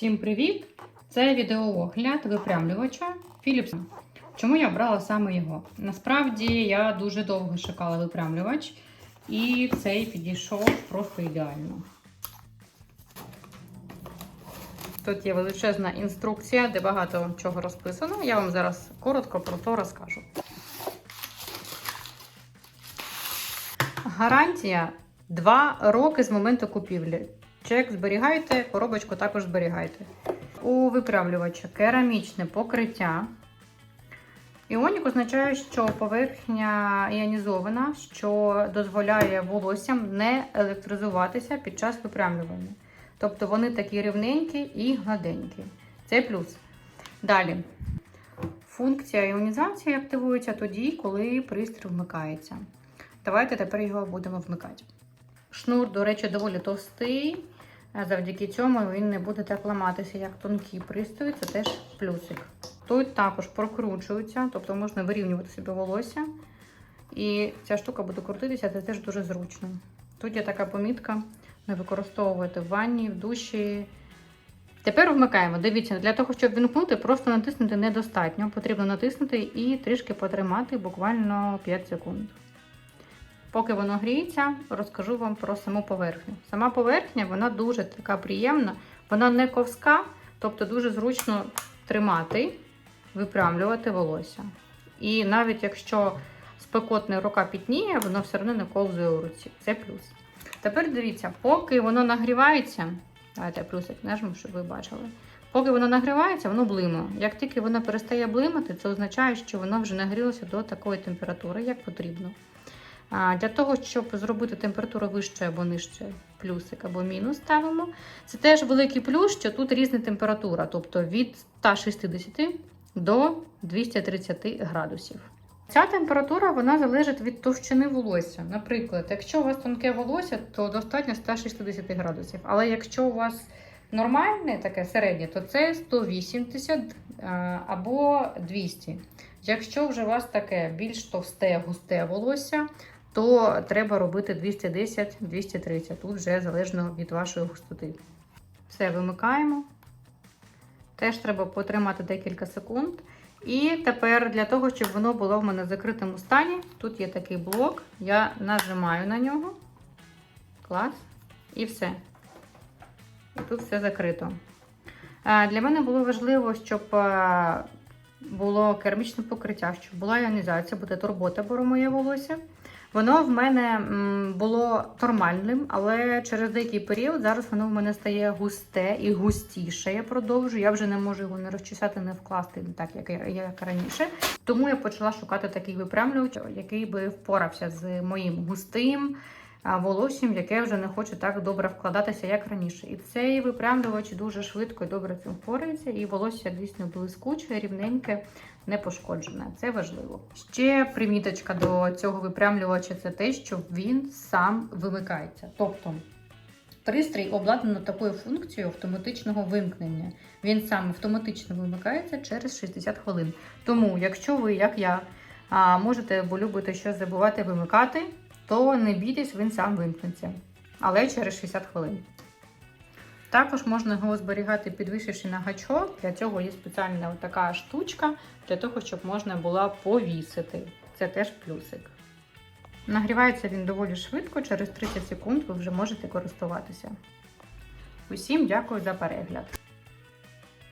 Всім привіт! Це відеоогляд випрямлювача Philips. Чому я обрала саме його? Насправді я дуже довго шукала випрямлювач, і цей підійшов просто ідеально. Тут є величезна інструкція, де багато чого розписано. Я вам зараз коротко про то розкажу. Гарантія 2 роки з моменту купівлі. Чек зберігайте, коробочку також зберігайте. У виправлювача керамічне покриття. Іонік означає, що поверхня іонізована, що дозволяє волоссям не електризуватися під час випрямлювання. Тобто вони такі рівненькі і гладенькі. Це плюс. Далі. Функція іонізації активується тоді, коли пристрій вмикається. Давайте тепер його будемо вмикати. Шнур, до речі, доволі товстий. Завдяки цьому він не буде так ламатися, як тонкі пристрої, це теж плюсик. Тут також прокручується, тобто можна вирівнювати собі волосся. І ця штука буде крутитися, це теж дуже зручно. Тут є така помітка, не використовувати в ванні, в душі. Тепер вмикаємо. Дивіться, для того, щоб вімкнути, просто натиснути недостатньо. Потрібно натиснути і трішки потримати буквально 5 секунд. Поки воно гріється, розкажу вам про саму поверхню. Сама поверхня вона дуже така приємна, вона не ковська, тобто дуже зручно тримати, випрямлювати волосся. І навіть якщо спекотна рука пітніє, воно все одно не ковзує у руці. Це плюс. Тепер дивіться, поки воно нагрівається, давайте плюсик нажму, щоб ви бачили. Поки воно нагрівається, воно блимає. Як тільки воно перестає блимати, це означає, що воно вже нагрілося до такої температури, як потрібно. Для того, щоб зробити температуру вище або нижче, плюсик або мінус ставимо. Це теж великий плюс, що тут різна температура, тобто від 160 до 230 градусів. Ця температура вона залежить від товщини волосся. Наприклад, якщо у вас тонке волосся, то достатньо 160 градусів. Але якщо у вас нормальне, таке середнє, то це 180 або 200. Якщо вже у вас таке більш товсте, густе волосся, то треба робити 210-230. Тут вже залежно від вашої густоти. Все, вимикаємо. Теж треба потримати декілька секунд. І тепер для того, щоб воно було в мене в закритому стані, тут є такий блок, я нажимаю на нього. Клас. І все. І тут все закрито. Для мене було важливо, щоб було керамічне покриття, щоб була іонізація, буде турбота про моє волосся. Воно в мене було нормальним, але через деякий період зараз воно в мене стає густе і густіше. Я продовжую. Я вже не можу його не розчесати, не вкласти так, як, як раніше. Тому я почала шукати такий випрямлювач, який би впорався з моїм густим волоссям, яке вже не хоче так добре вкладатися, як раніше. І цей випрямлювач дуже швидко і добре цим впорається, і волосся дійсно блискуче, рівненьке, не пошкоджене. Це важливо. Ще приміточка до цього випрямлювача це те, що він сам вимикається. Тобто. Пристрій обладнано такою функцією автоматичного вимкнення. Він сам автоматично вимикається через 60 хвилин. Тому, якщо ви, як я, можете любите щось забувати вимикати, то не бійтесь, він сам вимкнеться. Але через 60 хвилин. Також можна його зберігати, підвищивши на гачок. Для цього є спеціальна така штучка, для того, щоб можна було повісити. Це теж плюсик. Нагрівається він доволі швидко, через 30 секунд ви вже можете користуватися. Усім дякую за перегляд!